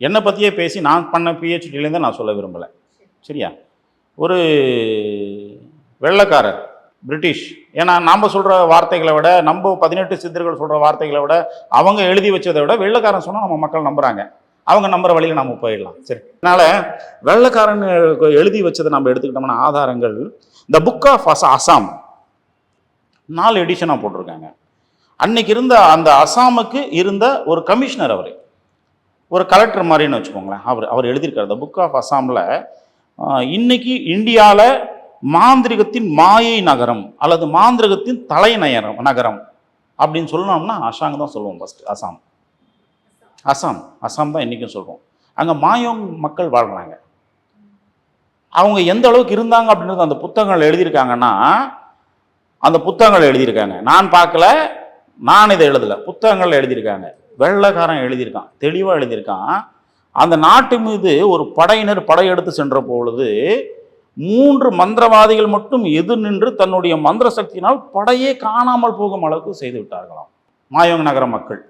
என்னை பற்றியே பேசி நான் பண்ண பிஹெச்டிலேருந்து நான் சொல்ல விரும்பலை. சரியா? ஒரு வெள்ளக்காரர் பிரிட்டிஷ். ஏன்னா நாம் சொல்கிற வார்த்தைகளை விட நம்ம பதினெட்டு சித்தர்கள் சொல்கிற வார்த்தைகளை விட அவங்க எழுதி வச்சதை விட வெள்ளைக்காரன் சொன்னால் நம்ம மக்கள் நம்புகிறாங்க அவங்க நம்புற வழியில் நம்ம போயிடலாம். சரி. அதனால் வெள்ளக்காரன் எழுதி வச்சதை நம்ம எடுத்துக்கிட்டோம்னா ஆதாரங்கள். இந்த புக் ஆஃப் அஸ் அசாம் நாலு எடிஷனாக போட்டிருக்காங்க. அன்னைக்கு இருந்த அந்த அசாமுக்கு இருந்த ஒரு கமிஷனர் அவர். ஒரு கலெக்டர் மாதிரின்னு வச்சுக்கோங்களேன். அவர் அவர் எழுதியிருக்கார். த புக் ஆஃப் அசாமில் இன்னைக்கு இந்தியாவில் மாந்திரிகத்தின் மாயை நகரம் அல்லது மாந்திரிகத்தின் தலை நகரம் அப்படின்னு சொல்லணும்னா அசாங் தான் சொல்லுவோம் ஃபஸ்ட்டு அசாம். அசாம் அசாம் தான் இன்றைக்கும் சொல்கிறோம் அங்கே மாயோங் மக்கள் வாழ்கிறாங்க அவங்க எந்த அளவுக்கு இருந்தாங்க அப்படின்றது அந்த புத்தகங்கள் எழுதியிருக்காங்கன்னா அந்த புத்தகங்கள் எழுதியிருக்காங்க. நான் பார்க்கல நான் இதை எழுதலை. புத்தகங்கள் எழுதியிருக்காங்க. வெள்ளக்காரன் எழுதியிருக்கான் தெளிவாக எழுதியிருக்கான். அந்த நாட்டு மீது ஒரு படையினர் படையெடுத்து சென்ற பொழுது மூன்று மந்திரவாதிகள் மட்டும் எதிர் நின்று தன்னுடைய மந்திர சக்தியினால் படையே காணாமல் போகும் அளவுக்கு செய்து விட்டார்களாம். மாயோங் நகர மக்கள்.